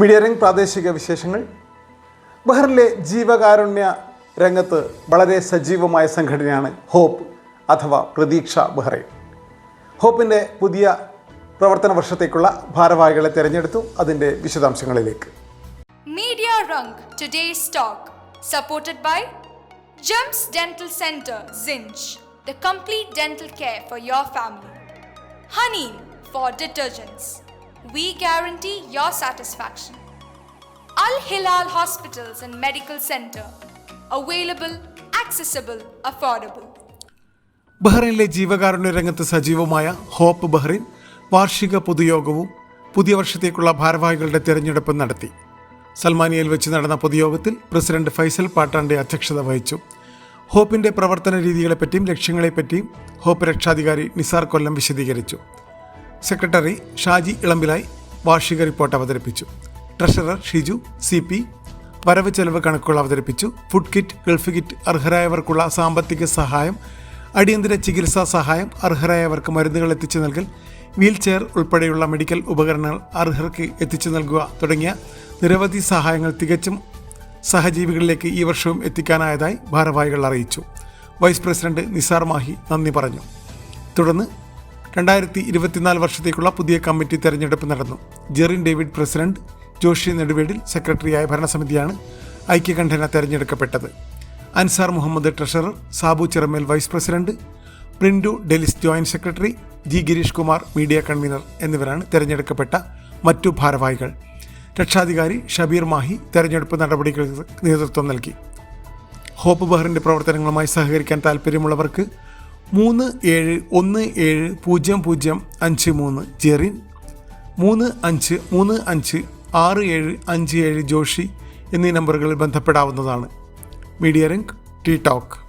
Media ring പ്രാദേശിക വിശേഷങ്ങൾ. ബഹ്റിലെ ജീവകാരുണ്യ രംഗത്ത് വളരെ സജീവമായ സംഘടനയാണ് ഹോപ്പ് അഥവാ പ്രതീക്ഷ ബഹ്റൈൻ. ഹോപ്പിന്റെ പുതിയ പ്രവർത്തന വർഷത്തേക്കുള്ള ഭാരവാഹികളെ തിരഞ്ഞെടുത്തു അതിന്റെ വിശദാംശങ്ങളിലേക്ക്. Media ring today stock supported by Gems dental centre cinch the complete dental care for your family. Honey for detergents. We guarantee your satisfaction. Al Hilal Hospitals and Medical Center. Available, accessible, affordable. ബഹ്റൈനിലെ ജീവകാരുണ്യ രംഗത്ത് സജീവമായ hope Bahrain വാർഷിക പൊതുയോഗവും പുതിയ വർഷത്തേക്കുള്ള ഭാരവാഹികളുടെ തിരഞ്ഞെടുപ്പ് നടത്തി സൽമാനിയയിൽ വെച്ച് നടന്ന പൊതുയോഗത്തിൽ പ്രസിഡന്റ് ഫൈസൽ പാട്ടാന്റെ അധ്യക്ഷത വഹിച്ചു ഹോപ്പിന്റെ പ്രവർത്തന രീതികളെപ്പറ്റിയും ലക്ഷ്യങ്ങളെപ്പറ്റിയും ഹോപ്പ് രക്ഷാധികാരി നിസാർ കൊല്ലം വിശദീകരിച്ചു സെക്രട്ടറി ഷാജി ഇളമ്പിലായി വാർഷിക റിപ്പോർട്ട് അവതരിപ്പിച്ചു. ട്രഷറർ ഷിജു സി പി വരവ് ചെലവ് കണക്കുകൾ അവതരിപ്പിച്ചു. ഫുഡ് കിറ്റ് ഗൾഫ് കിറ്റ് അർഹരായവർക്കുള്ള സാമ്പത്തിക സഹായം അടിയന്തര ചികിത്സാ സഹായം അർഹരായവർക്ക് മരുന്നുകൾ എത്തിച്ചു നൽകൽ വീൽ ചെയർ ഉൾപ്പെടെയുള്ള മെഡിക്കൽ ഉപകരണങ്ങൾ അർഹർക്ക് എത്തിച്ചു നൽകുക തുടങ്ങിയ നിരവധി സഹായങ്ങൾ തികച്ചും സഹജീവികളിലേക്ക് ഈ വർഷവും എത്തിക്കാനായതായി ഭാരവാഹികൾ അറിയിച്ചു. വൈസ് പ്രസിഡന്റ് നിസാർ മാഹി നന്ദി പറഞ്ഞു. തുടർന്ന് രണ്ടായിരത്തി ഇരുപത്തിനാല് വർഷത്തേക്കുള്ള പുതിയ കമ്മിറ്റി തെരഞ്ഞെടുപ്പ് നടന്നു. ജെറിൻ ഡേവിഡ് പ്രസിഡന്റ് ജോഷി നെടുവേടിൽ സെക്രട്ടറിയായ ഭരണസമിതിയാണ് ഐക്യകണ്ഠന തെരഞ്ഞെടുക്കപ്പെട്ടത്. Ansar Muhammad treasurer Sabu Chiramel vice president Prindu Delis joint secretary G Girish Kumar media convener എന്നിവരാണ് തെരഞ്ഞെടുക്കപ്പെട്ട മറ്റു ഭാരവാഹികൾ. രക്ഷാധികാരി ഷബീർ മാഹി തെരഞ്ഞെടുപ്പ് നടപടികൾക്ക് നേതൃത്വം നൽകി. ഹോപ്പ് ബഹറിന്റെ പ്രവർത്തനങ്ങളുമായി സഹകരിക്കാൻ താല്പര്യമുള്ളവർക്ക് മൂന്ന് ഏഴ് ഒന്ന് ഏഴ് പൂജ്യം പൂജ്യം അഞ്ച് മൂന്ന് ജെറിൻ. മൂന്ന് അഞ്ച് മൂന്ന് അഞ്ച് ആറ് ഏഴ് അഞ്ച് ഏഴ് ജോഷി എന്നീ നമ്പറുകളിൽ ബന്ധപ്പെടാവുന്നതാണ്. Media ring T talk.